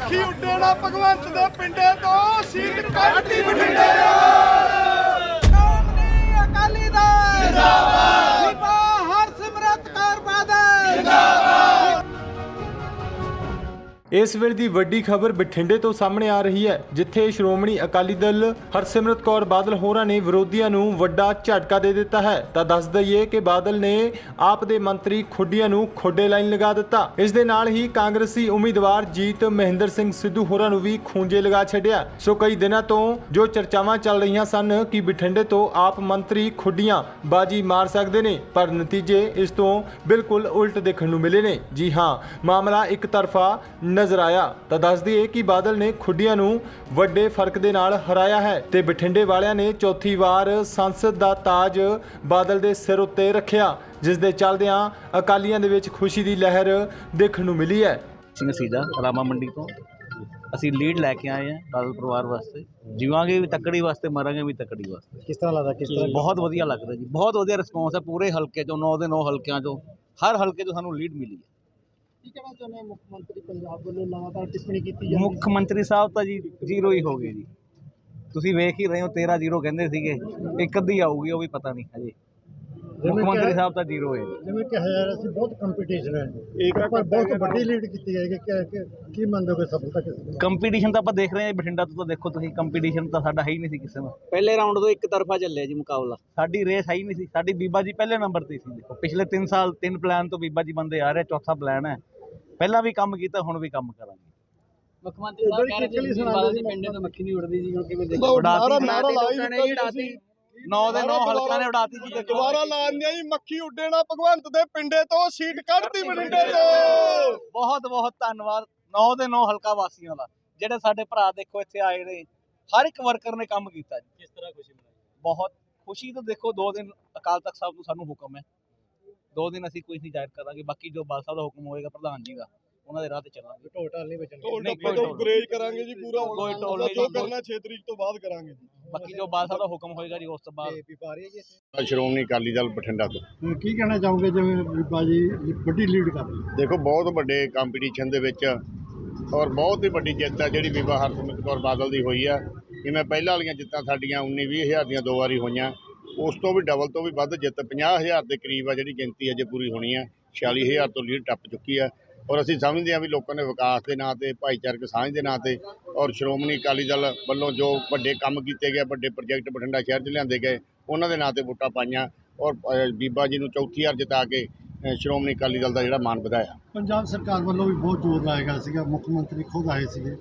ਮੱਖੀ ਉੱਡੇ ਨਾ ਭਗਵੰਤ ਦੇ ਪਿੰਡੇ ਤੋਂ ਸੀਟ ਕੱਢਦੀ ਬਠਿੰਡੇ ਸ਼੍ਰੋਮਣੀ ਅਕਾਲੀ ਦਲ। ਜਿੰਦਾਬਾਦ। ਇਸ ਵੇਲੇ ਦੀ ਵੱਡੀ ਖਬਰ ਬਠਿੰਡੇ ਤੋਂ ਸਾਹਮਣੇ ਆ ਰਹੀ ਹੈ, ਜਿੱਥੇ ਸ਼੍ਰੋਮਣੀ ਅਕਾਲੀ ਦਲ ਹਰਸਿਮਰਤ ਕੌਰ ਬਾਦਲ ਹੋਰਾਂ ਨੇ ਵਿਰੋਧੀਆਂ ਨੂੰ ਵੱਡਾ ਝਟਕਾ ਦੇ ਦਿੱਤਾ ਹੈ। ਤਾਂ ਦੱਸ ਦਈਏ ਕਿ ਬਾਦਲ ਨੇ ਆਪ ਦੇ ਮੰਤਰੀ ਖੁੱਡੀਆਂ ਨੂੰ ਖੋਡੇ ਲਾਈਨ ਲਗਾ ਦਿੱਤਾ। ਇਸ ਦੇ ਨਾਲ ਹੀ ਕਾਂਗਰਸੀ ਉਮੀਦਵਾਰ ਜੀਤ ਮਹਿੰਦਰ ਸਿੰਘ ਸਿੱਧੂ ਹੋਰਾਂ ਨੂੰ ਵੀ ਖੂੰਜੇ ਲਗਾ ਛੱਡਿਆ। ਸੋ ਕਈ ਦਿਨਾਂ ਤੋਂ ਜੋ ਚਰਚਾਵਾਂ ਚੱਲ ਰਹੀਆਂ ਸਨ ਕਿ ਬਠਿੰਡੇ ਤੋਂ ਆਪ ਮੰਤਰੀ ਖੁੱਡੀਆਂ ਬਾਜੀ ਮਾਰ ਸਕਦੇ ਨੇ, ਪਰ ਨਤੀਜੇ ਇਸ ਤੋਂ ਬਿਲਕੁਲ ਉਲਟ ਦੇਖਣ ਨੂੰ ਮਿਲੇ ਨੇ। ਜੀ ਹਾਂ, ਮਾਮਲਾ ਇੱਕ ਤਰਫਾ ਨਜ਼ਰ ਆਇਆ ਤਾਂ ਦੱਸ ਦਈਏ ਕਿ ਬਾਦਲ ਨੇ ਖੁੱਡੀਆਂ ਨੂੰ ਵੱਡੇ ਫ਼ਰਕ ਦੇ ਨਾਲ ਹਰਾਇਆ ਹੈ ਤੇ ਬਠਿੰਡੇ ਵਾਲਿਆਂ ਨੇ ਚੌਥੀ ਵਾਰ ਸੰਸਦ ਦਾ ਤਾਜ ਬਾਦਲ ਦੇ ਸਿਰ ਉੱਤੇ ਰੱਖਿਆ ਜਿਸ ਦੇ ਚੱਲਦਿਆਂ ਅਕਾਲੀਆਂ ਦੇ ਵਿੱਚ ਖੁਸ਼ੀ ਦੀ ਲਹਿਰ ਦੇਖਣ ਨੂੰ ਮਿਲੀ ਹੈ। ਸਿੰਘ ਸੀਜਾ ਰਾਮਾ ਮੰਡੀ ਤੋਂ। ਅਸੀਂ ਲੀਡ ਲੈ ਕੇ ਆਏ ਹਾਂ ਬਾਦਲ ਪਰਿਵਾਰ ਵਾਸਤੇ। ਜੀਵਾਂਗੇ ਵੀ ਤੱਕੜੀ ਵਾਸਤੇ ਮਰਾਂਗੇ ਵੀ ਤੱਕੜੀ ਵਾਸਤੇ। ਕਿਸ ਤਰ੍ਹਾਂ ਲੱਗਦਾ ਕਿਸ ਤਰ੍ਹਾਂ? ਬਹੁਤ ਵਧੀਆ ਲੱਗਦਾ ਜੀ। ਬਹੁਤ ਵਧੀਆ ਰਿਸਪੌਂਸ ਹੈ ਪੂਰੇ ਹਲਕੇ ਚੋਂ 9 ਦੇ 9 ਹਲਕਿਆਂ ਚੋਂ। ਹਰ ਹਲਕੇ ਚੋਂ ਸਾਨੂੰ ਲੀਡ ਮਿਲੀ ਹੈ। ਕੀ ਕਹਿਣਾ ਚਾਹੁੰਦੇ ਮੁੱਖ ਮੰਤਰੀ ਪੰਜਾਬ ਵੱਲੋਂ ਲਗਾਤਾਰ ਟਿੱਪਣੀ ਕੀਤੀ ਜਾਂਦੀ ਮੁੱਖ ਮੰਤਰੀ ਸਾਹਿਬ ਤਾਂ ਜੀ ਜ਼ੀਰੋ ਹੀ ਹੋ ਗਏ ਜੀ। ਤੁਸੀਂ ਵੇਖ ਹੀ ਰਹੇ ਹੋ 13 ਜ਼ੀਰੋ ਕਹਿੰਦੇ ਸੀਗੇ, ਇੱਕ ਅੱਧੀ ਆਊਗੀ, ਉਹ ਵੀ ਪਤਾ ਨਹੀਂ ਹਜੇ। ਮੁੱਖ ਮੰਤਰੀ ਸਾਹਿਬ ਤਾਂ ਜ਼ੀਰੋ ਹੈ। ਜਿਵੇਂ ਕਿਹਾ ਜਾ ਰਿਹਾ ਸੀ ਬਹੁਤ ਕੰਪੀਟੀਸ਼ਨ ਹੈ। ਇੱਕ ਬਹੁਤ ਵੱਡੀ ਲੀਡ ਕੀਤੀ ਜਾਏਗੀ ਕਿ ਕਿ- ਕੀ ਮੰਨਦੇ ਹੋ ਸਫਲਤਾ ਕਿਸ ਦੀ? ਕੰਪੀਟੀਸ਼ਨ ਤਾਂ ਆਪਾਂ ਦੇਖ ਰਹੇ ਹਾਂ ਬਠਿੰਡਾ ਤੋਂ ਤਾਂ ਦੇਖੋ ਤੁਸੀਂ ਕੰਪੀਟੀਸ਼ਨ ਤਾਂ ਸਾਡਾ ਹੈ ਹੀ ਨਹੀਂ ਸੀ ਕਿਸੇ ਨਾਲ। ਪਹਿਲੇ ਰਾਉਂਡ ਤੋਂ ਇੱਕ ਤਰਫਾ ਚੱਲਿਆ ਜੀ ਮੁਕਾਬਲਾ। ਸਾਡੀ ਰੇਸ ਹੈ ਹੀ ਨਹੀਂ ਸੀ। ਸਾਡੀ ਬੀਬਾ ਜੀ ਪਹਿਲੇ ਨੰਬਰ ਤੇ ਸੀ ਦੇਖੋ ਪਿਛਲੇ 3 ਸਾਲ ਤਿੰਨ ਪਲਾਨ ਤੋਂ ਬੀਬਾ ਜੀ ਬੰਦੇ ਆ ਰਹੇ ਚੌਥਾ ਪਲਾਨ ਹੈ। ਪਹਿਲਾਂ ਵੀ ਕੰਮ ਕੀਤਾ ਹੁਣ ਵੀ ਕੰਮ ਕਰਾਂਗੇ। ਮੁੱਖ ਮੰਤਰੀ ਸਾਹਿਬ ਕਹਿ ਰਹੇ ਸੀ ਪਿੰਡੇ ਤੋਂ ਮੱਖੀ ਨਹੀਂ ਉੜਦੀ ਜੀ ਕਿਉਂਕਿ ਮੈਂ ਨਾਰਾ ਨਾਰਾ ਲਾਈ ਦਿੱਤਾ ਜੀ 9 ਦੇ 9 ਹਲਕਾਂ ਨੇ ਉਡਾਤੀ ਜੀ ਦੁਬਾਰਾ ਲਾਉਂਦੇ ਜੀ ਮੱਖੀ ਉੱਡੇ ਨਾ ਭਗਵੰਤ ਦੇ ਪਿੰਡੇ ਤੋਂ ਸੀਟ ਕੱਢਦੀ ਬਠਿੰਡੇ ਤੋਂ। ਬਹੁਤ ਬਹੁਤ ਧੰਨਵਾਦ। 9 ਦੇ 9 ਹਲਕਾ ਵਾਸੀਆਂ ਦਾ ਜਿਹੜੇ ਸਾਡੇ ਭਰਾ ਦੇਖੋ ਇੱਥੇ ਆਏ ਨੇ। ਹਰ ਇੱਕ ਵਰਕਰ ਨੇ ਕੰਮ ਕੀਤਾ ਜੀ। ਕਿਸ ਤਰ੍ਹਾਂ ਖੁਸ਼ੀ ਮਨਾਈ? ਬਹੁਤ ਖੁਸ਼ੀ ਤਾਂ ਦੇਖੋ ਦੋ ਦਿਨ ਅਕਾਲ ਤਖਤ ਸਾਹਿਬ ਤੋਂ ਸਾਨੂੰ ਹੁਕਮ ਹੈ। ਦੋ ਦਿਨ ਅਸੀਂ ਕੁਝ ਨਹੀਂ ਜ਼ਾਹਿਰ ਕਰਾਂਗੇ। ਬਾਕੀ ਜੋ ਬਾਲ ਸਾਹਿਬ ਦਾ ਹੁਕਮ ਹੋਏਗਾ ਪ੍ਰਧਾਨ ਜੀ ਦਾ। ਉਹਨਾਂ ਦੇ ਰਾਹ ਤੇ ਚੱਲਾਂਗੇ। ਟੋਟਲ ਨਹੀਂ ਬਚਣ ਢੋਲ ਨਹੀਂ, ਡੱਬੇ ਕੋਈ ਤੋਂ ਢੋਲ ਗਰੇਜ ਕਰਾਂਗੇ ਜੀ ਪੂਰਾ ਕੋਈ ਢੋਲ ਨਹੀਂ, ਜੋ ਕਰਨਾ 6 ਤਰੀਕ ਤੋਂ ਬਾਅਦ ਕਰਾਂਗੇ ਬਾਕੀ ਜੋ ਬਾਲ ਸਾਹਿਬ ਦਾ ਹੁਕਮ ਹੋਏਗਾ ਜੀ ਉਸ ਤੋਂ ਬਾਅਦ। ਵੀ ਪਾ ਰਹੀ ਹੈ ਜੀ ਸ਼੍ਰੋਮਣੀ ਅਕਾਲੀ ਦਲ ਬਠਿੰਡਾ ਤੋਂ। ਕੀ ਕਹਿਣਾ ਚਾਹੋਗੇ ਜਿਵੇਂ ਬੀਬਾ ਜੀ ਵੱਡੀ ਲੀਡ ਕਰ ਰਹੀ ਹੈ? ਦੇਖੋ ਬਹੁਤ ਵੱਡੇ ਕੰਪੀਟੀਸ਼ਨ ਦੇ ਵਿੱਚ ਔਰ ਬਹੁਤ ਹੀ ਵੱਡੀ ਜਿੱਤ ਹੈ ਜਿਹੜੀ ਬੀਬਾ ਹਰਸਿਮਰਤ ਕੌਰ ਬਾਦਲ ਦੀ ਹੋਈ ਆ। ਜਿਵੇਂ ਪਹਿਲਾਂ ਵਾਲੀਆਂ ਜਿੱਤਾਂ ਸਾਡੀਆਂ 19 20 ਹਜ਼ਾਰ ਦੀਆਂ ਦੋ ਵਾਰੀ ਹੋਈਆਂ। ਉਸ ਤੋਂ ਵੀ ਡਬਲ ਤੋਂ ਵੀ ਵੱਧ ਜਿੱਤ 50 ਹਜ਼ਾਰ ਦੇ ਕਰੀਬ ਆ ਜਿਹੜੀ ਗਿਣਤੀ ਅਜੇ ਪੂਰੀ ਹੋਣੀ ਆ। 46 ਹਜ਼ਾਰ ਤੋਂ ਲੀਡ ਟੱਪ ਚੁੱਕੀ ਆ। ਔਰ ਅਸੀਂ ਸਮਝਦੇ ਹਾਂ ਵੀ ਲੋਕਾਂ ਨੇ ਵਿਕਾਸ ਦੇ ਨਾਂ ਤੇ ਭਾਈਚਾਰਕ ਸਾਂਝ ਦੇ ਨਾਂ ਤੇ ਔਰ ਸ਼੍ਰੋਮਣੀ ਅਕਾਲੀ ਦਲ ਵੱਲੋਂ ਜੋ ਵੱਡੇ ਕੰਮ ਕੀਤੇ ਗਏ ਵੱਡੇ ਪ੍ਰੋਜੈਕਟ ਬਠਿੰਡਾ ਸ਼ਹਿਰ 'ਚ ਲਿਆਂਦੇ ਗਏ ਉਹਨਾਂ ਦੇ ਨਾਂ ਤੇ ਵੋਟਾਂ ਪਾਈਆਂ ਔਰ ਬੀਬਾ ਜੀ ਨੂੰ ਚੌਥੀ ਵਾਰ ਜਿਤਾ ਕੇ ਸ਼੍ਰੋਮਣੀ ਅਕਾਲੀ ਦਲ ਦਾ ਜਿਹੜਾ ਮਾਣ ਵਧਾਇਆ ਪੰਜਾਬ ਸਰਕਾਰ ਵੱਲੋਂ ਵੀ ਬਹੁਤ ਜ਼ੋਰ ਲਾਇਆ ਗਿਆ ਸੀਗਾ ਮੁੱਖ ਮੰਤਰੀ ਖੁਦ ਆਏ ਸੀਗੇ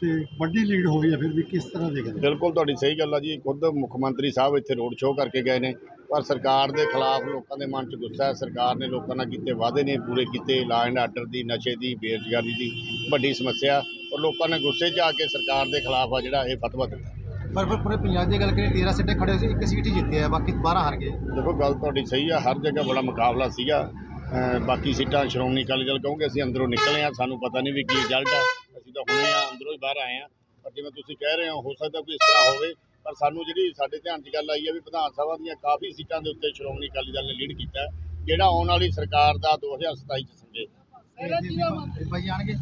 ਤੇ ਵੱਡੀ ਲੀਡ ਹੋਈ ਹੈ ਫਿਰ ਵੀ ਕਿਸ ਤਰ੍ਹਾਂ ਦੇਖਦੇ ਹੋ? ਬਿਲਕੁਲ ਤੁਹਾਡੀ ਸਹੀ ਗੱਲ ਆ ਜੀ ਖੁਦ ਮੁੱਖ ਮੰਤਰੀ ਸਾਹਿਬ ਇੱਥੇ ਰੋਡ ਸ਼ੋਅ ਕਰਕੇ ਗਏ ਨੇ ਪਰ ਸਰਕਾਰ ਦੇ ਖਿਲਾਫ ਲੋਕਾਂ ਦੇ ਮਨ 'ਚ ਗੁੱਸਾ ਹੈ। ਸਰਕਾਰ ਨੇ ਲੋਕਾਂ ਨਾਲ ਕੀਤੇ ਵਾਅਦੇ ਨੇ ਪੂਰੇ ਕੀਤੇ। ਲਾ ਐਂਡ ਆਰਡਰ ਦੀ ਨਸ਼ੇ ਦੀ ਬੇਰੁਜ਼ਗਾਰੀ ਦੀ ਵੱਡੀ ਸਮੱਸਿਆ। ਔਰ ਲੋਕਾਂ ਨੇ ਗੁੱਸੇ 'ਚ ਆ ਕੇ ਸਰਕਾਰ ਦੇ ਖਿਲਾਫ ਆ ਜਿਹੜਾ ਇਹ ਫਤਵਾ ਦਿੱਤਾ। ਪਰ ਫਿਰ ਪੂਰੇ ਪੰਜਾਬ ਦੀ ਗੱਲ ਕਰੀਏ 13 ਸੀਟੇ ਖੜੇ ਸੀ ਇੱਕ ਸੀਟ ਹੀ ਜਿੱਤੇ ਆ ਬਾਕੀ 12 ਹਾਰ ਗਏ। ਦੇਖੋ ਗੱਲ ਤੁਹਾਡੀ ਸਹੀ ਆ ਹਰ ਜਗ੍ਹਾ ਬੜਾ ਮੁਕਾਬਲਾ ਸੀਗਾ। ਬਾਕੀ ਸੀਟਾਂ ਸ਼੍ਰੋਮਣੀ ਅਕਾਲੀ ਦਲ ਕਹੋਗੇ ਅਸੀਂ ਅੰਦਰੋਂ ਨਿਕਲੇ ਆ ਸਾਨੂੰ ਪਤਾ ਨਹੀਂ ਵੀ ਕੀ ਰਿਜ਼ਲਟ ਆ। ਅਸੀਂ ਤਾਂ ਹੁਣੇ ਆ ਅੰਦਰੋਂ ਹੀ ਬਾਹਰ ਆਏ ਆ ਪਰ ਜਿਵੇਂ ਤੁਸੀਂ ਕਹਿ ਰਹੇ ਹੋ ਹੋ ਸਕਦਾ ਕੋਈ ਇਸ ਤਰ੍ਹਾਂ ਹੋਵੇ ਪਰ ਸਾਨੂੰ ਜਿਹੜੀ ਸਾਡੇ ਧਿਆਨ 'ਚ ਗੱਲ ਆਈ ਹੈ ਵੀ ਵਿਧਾਨ ਸਭਾ ਦੀਆਂ ਕਾਫੀ ਸੀਟਾਂ ਦੇ ਉੱਤੇ ਸ਼੍ਰੋਮਣੀ ਅਕਾਲੀ ਦਲ ਨੇ ਲੀਡ ਕੀਤਾ ਹੈ, ਜਿਹੜਾ ਆਉਣ ਵਾਲੀ ਸਰਕਾਰ ਦਾ 2027 'ਚ ਸੰਜੇ। ਬੀਬਾ ਜੀ ਆਣਗੇ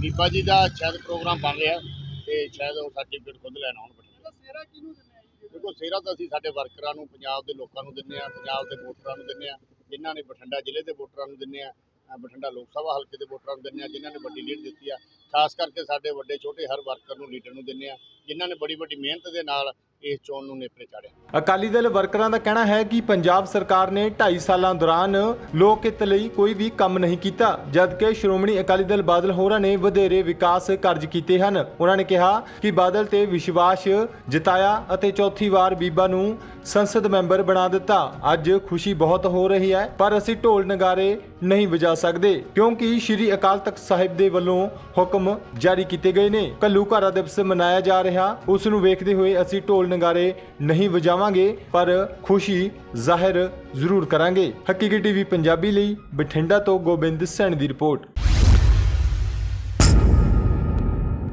ਬੀਬਾ ਜੀ ਦਾ ਸ਼ਾਇਦ ਪ੍ਰੋਗਰਾਮ ਬਣ ਰਿਹਾ ਤੇ ਸ਼ਾਇਦ ਉਹ ਸਰਟੀਫਿਕੇਟ ਖੁਦ ਲੈਣ ਆਉਣ ਬਠਿੰਡੇ ਦੇਖੋ ਸੇਰਾ ਤਾਂ ਅਸੀਂ ਸਾਡੇ ਵਰਕਰਾਂ ਨੂੰ ਪੰਜਾਬ ਦੇ ਲੋਕਾਂ ਨੂੰ ਦਿੰਨੇ ਆ ਪੰਜਾਬ ਦੇ ਵੋਟਰਾਂ ਨੂੰ ਦਿੰਨੇ ਆ ਜਿਨ੍ਹਾਂ ਨੇ ਬਠਿੰਡਾ ਜ਼ਿਲ੍ਹੇ ਦੇ ਵੋਟਰਾਂ ਨੂੰ ਦਿੰਨੇ ਆ ਬਠਿੰਡਾ ਲੋਕ ਸਭਾ ਹਲਕੇ ਦੇ ਵੋਟਰਾਂ ਨੂੰ ਦਿੰਦੇ ਆ ਜਿਨ੍ਹਾਂ ਨੇ ਵੱਡੀ ਲੀਡ ਦਿੱਤੀ ਆ। ਖਾਸ ਕਰਕੇ ਸਾਡੇ ਵੱਡੇ ਛੋਟੇ ਹਰ ਵਰਕਰ ਨੂੰ ਲੀਡਰ ਨੂੰ ਦਿੰਦੇ ਆ ਜਿਨ੍ਹਾਂ ਨੇ ਬੜੀ ਵੱਡੀ ਮਿਹਨਤ ਦੇ ਨਾਲ ਇਸ ਚੋਣ ਨੂੰ ਨੇਪਰੇ ਚਾੜਿਆ। ਅਕਾਲੀ ਦਲ ਵਰਕਰਾਂ ਦਾ ਕਹਿਣਾ ਹੈ ਕਿ ਪੰਜਾਬ ਸਰਕਾਰ ਨੇ 2.5 ਸਾਲਾਂ ਦੌਰਾਨ ਲੋਕ ਹਿੱਤ ਲਈ ਕੋਈ ਵੀ ਕੰਮ ਨਹੀਂ ਕੀਤਾ, ਜਦਕਿ ਸ਼੍ਰੋਮਣੀ ਅਕਾਲੀ ਦਲ ਬਾਦਲ ਹੋਰਾਂ ਨੇ ਵਧੇਰੇ ਵਿਕਾਸ ਕਾਰਜ ਕੀਤੇ ਹਨ। ਉਹਨਾਂ ਨੇ ਕਿਹਾ ਕਿ ਬਾਦਲ ਤੇ ਵਿਸ਼ਵਾਸ ਜਿਤਾਇਆ ਅਤੇ ਚੌਥੀ ਵਾਰ ਬੀਬਾ ਨੂੰ ਸੰਸਦ ਮੈਂਬਰ ਬਣਾ ਦਿੱਤਾ। ਅੱਜ ਖੁਸ਼ੀ ਬਹੁਤ ਹੋ ਰਹੀ ਹੈ, ਪਰ ਅਸੀਂ ਢੋਲ ਨਗਾਰੇ ਨਹੀਂ ਵਜਾ ਸਕਦੇ, ਕਿਉਂਕਿ ਸ਼੍ਰੀ ਅਕਾਲ ਤਖਤ ਸਾਹਿਬ ਦੇ ਵੱਲੋਂ ਹੁਕਮ ਜਾਰੀ ਕੀਤੇ ਗਏ ਨੇ। ਘੱਲੂਘਾਰਾ ਦਿਵਸ ਮਨਾਇਆ ਜਾ ਰਿਹਾ, ਉਸ ਨੂੰ ਵੇਖਦੇ ਹੋਏ ਅਸੀਂ ਢੋਲ ਨਗਾਰੇ ਨਹੀਂ ਵਜਾਵਾਂਗੇ, ਪਰ ਖੁਸ਼ੀ ਜ਼ਾਹਿਰ ਜ਼ਰੂਰ ਕਰਾਂਗੇ। ਹਕੀਕੀ ਟੀਵੀ ਪੰਜਾਬੀ ਲਈ ਬਠਿੰਡਾ ਤੋਂ ਗੋਬਿੰਦ ਸੈਣ ਦੀ ਰਿਪੋਰਟ।